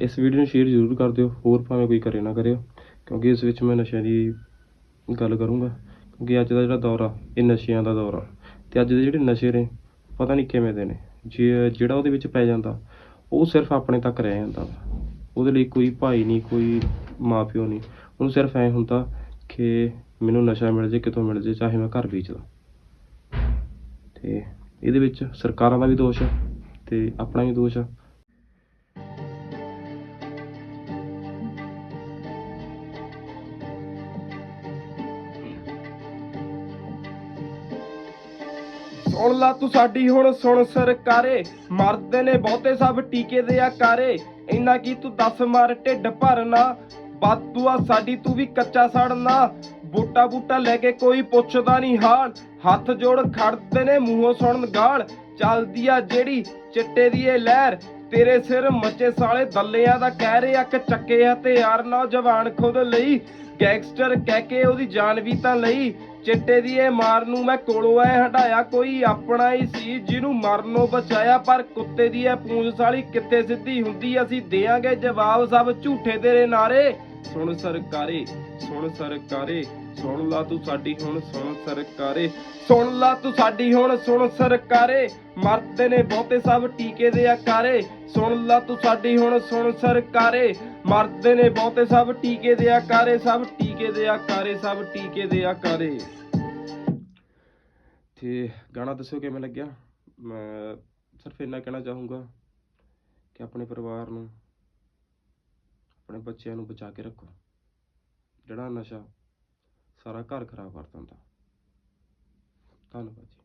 ਇਸ ਵੀਡੀਓ ਨੂੰ ਸ਼ੇਅਰ ਜ਼ਰੂਰ ਕਰ ਦਿਓ, ਹੋਰ ਭਾਵੇਂ ਕੋਈ ਕਰੇ ਨਾ ਕਰਿਓ, ਕਿਉਂਕਿ ਇਸ ਵਿੱਚ ਮੈਂ ਨਸ਼ਿਆਂ ਦੀ ਗੱਲ ਕਰੂੰਗਾ, ਕਿਉਂਕਿ ਅੱਜ ਦਾ ਜਿਹੜਾ ਦੌਰ ਆ, ਇਹ ਨਸ਼ਿਆਂ ਦਾ ਦੌਰ ਆ। ਤੇ ਅੱਜ ਦੇ ਜਿਹੜੇ ਨਸ਼ੇ ਨੇ, ਪਤਾ ਨਹੀਂ ਕਿਵੇਂ ਦੇ ਨੇ, ਜੇ ਜਿਹੜਾ ਉਹਦੇ ਵਿੱਚ ਪੈ ਜਾਂਦਾ, ਉਹ ਸਿਰਫ ਆਪਣੇ ਤੱਕ ਰਹਿ ਜਾਂਦਾ ਵਾ। ਉਹਦੇ ਲਈ ਕੋਈ ਭਾਈ ਨਹੀਂ, ਕੋਈ ਮਾਪਿਓ ਨਹੀਂ। ਉਹਨੂੰ ਸਿਰਫ ਐ ਹੁੰਦਾ ਕਿ ਮੈਨੂੰ ਨਸ਼ਾ ਮਿਲ ਜੇ, ਕਿਤੋਂ ਮਿਲ ਜੇ, ਚਾਹੇ ਮੈਂ ਘਰ ਵੇਚਦਾ ਤੇ ਇਹਦੇ ਵਿੱਚ ਸਰਕਾਰਾਂ ਦਾ ਵੀ ਦੋਸ਼ ਆ, ਤੇ ਆਪਣਾ ਵੀ ਦੋਸ਼ ਆ। ਸੁਣ ਲਾ ਤੂੰ ਸਾਡੀ ਹੁਣ ਸੁਣ ਸਰਕਾਰੇ। ਮਰਦੇ ਨੇ ਬਹੁਤੇ ਸਭ ਟੀਕੇ ਦੇ ਆਕਾਰੇ। ਇੰਨਾ ਕੀ ਤੂੰ ਦੱਸ ਮਾਰ ਢਿੱਡ ਭਰਨਾ। ਬਾਤੂਆ ਸਾਡੀ ਤੂੰ ਵੀ ਕੱਚਾ ਸੜਨਾ। ਬੂਟਾ ਬੂਟਾ ਲੈ ਕੇ ਕੋਈ ਪੁੱਛਦਾ ਨਹੀਂ ਹਾਲ। ਹੱਥ ਜੋੜ ਖੜਦੇ ਨੇ ਮੂੰਹੋਂ ਸੁਣਨ ਗਾਲ। ਚੱਲਦੀ ਆ ਜਿਹੜੀ ਚਿੱਟੇ ਦੀ ਇਹ ਲਹਿਰ। ਤੇਰੇ ਸਿਰ ਮੱਚੇ ਸਾਲੇ ਦੱਲਿਆਂ ਦਾ ਕਹਿ ਰਿਹਾ ਕਿ ਚੱਕੇ ਹਥਿਆਰ ਨੌਜਵਾਨ ਖੁਦ ਲਈ। ਗੈਂਗਸਟਰ ਕਹਿ ਕੇ ਉਹਦੀ ਜਾਨ ਵੀ ਤਾਂ ਲਈ। ਚਿੱਟੇ ਦੀ ਇਹ ਮਾਰ ਨੂੰ ਮੈਂ ਕੋਲੋਂ ਐ ਹਟਾਇਆ, ਕੋਈ ਆਪਣਾ ਹੀ ਸੀ, ਜਿਹਨੂੰ ਮਰਨੋਂ ਬਚਾਇਆ, ਪਰ ਕੁੱਤੇ ਦੀ ਇਹ ਪੂੰਝ ਸਾਲੀ ਕਿੱਥੇ ਸਿੱਧੀ ਹੁੰਦੀ, ਅਸੀਂ ਦੇਾਂਗੇ ਜਵਾਬ ਸਭ ਝੂਠੇ ਤੇਰੇ ਨਾਰੇ। ਸੁਣ ਸਰਕਾਰੇ ਸੁਣ ਸਰਕਾਰੇ, ਸੁਣ ਲਾ ਤੂੰ ਸਾਡੀ ਹੁਣ, ਸੁਣ ਸਰਕਾਰੇ। ਸੁਣ ਲਾ ਤੂੰ ਸਾਡੀ ਹੁਣ, ਸੁਣ ਸਰਕਾਰੇ। ਮਰਦੇ ਨੇ ਬਹੁਤੇ ਸਭ ਟੀਕੇ ਦੇ ਆਕਾਰੇ। ਸੁਣ ਲਾ ਤੂੰ ਸਾਡੀ ਹੁਣ, ਸੁਣ ਸਰਕਾਰੇ। ਮਰਦੇ ਨੇ ਬਹੁਤੇ ਸਭ ਟੀਕੇ ਦੇ ਆਕਾਰੇ, ਸਭ ਟੀਕੇ ਦੇ ਆਕਾਰੇ, ਸਭ ਟੀਕੇ ਦੇ ਆਕਾਰੇ। ਤੇ ਗਾਣਾ ਦੱਸਿਓ ਕਿਵੇਂ ਲੱਗਿਆ? ਮੈਂ ਸਿਰਫ ਇੰਨਾ ਕਹਿਣਾ ਚਾਹੂੰਗਾ ਕਿ ਆਪਣੇ ਪਰਿਵਾਰ ਨੂੰ ਆਪਣੇ ਬੱਚਿਆਂ ਨੂੰ ਬਚਾ ਕੇ ਰੱਖੋ। ਜਿਹੜਾ ਨਸ਼ਾ ਸਾਰਾ ਘਰ ਖਰਾਬ ਕਰ ਦਿੰਦਾ। ਧੰਨਵਾਦ ਜੀ।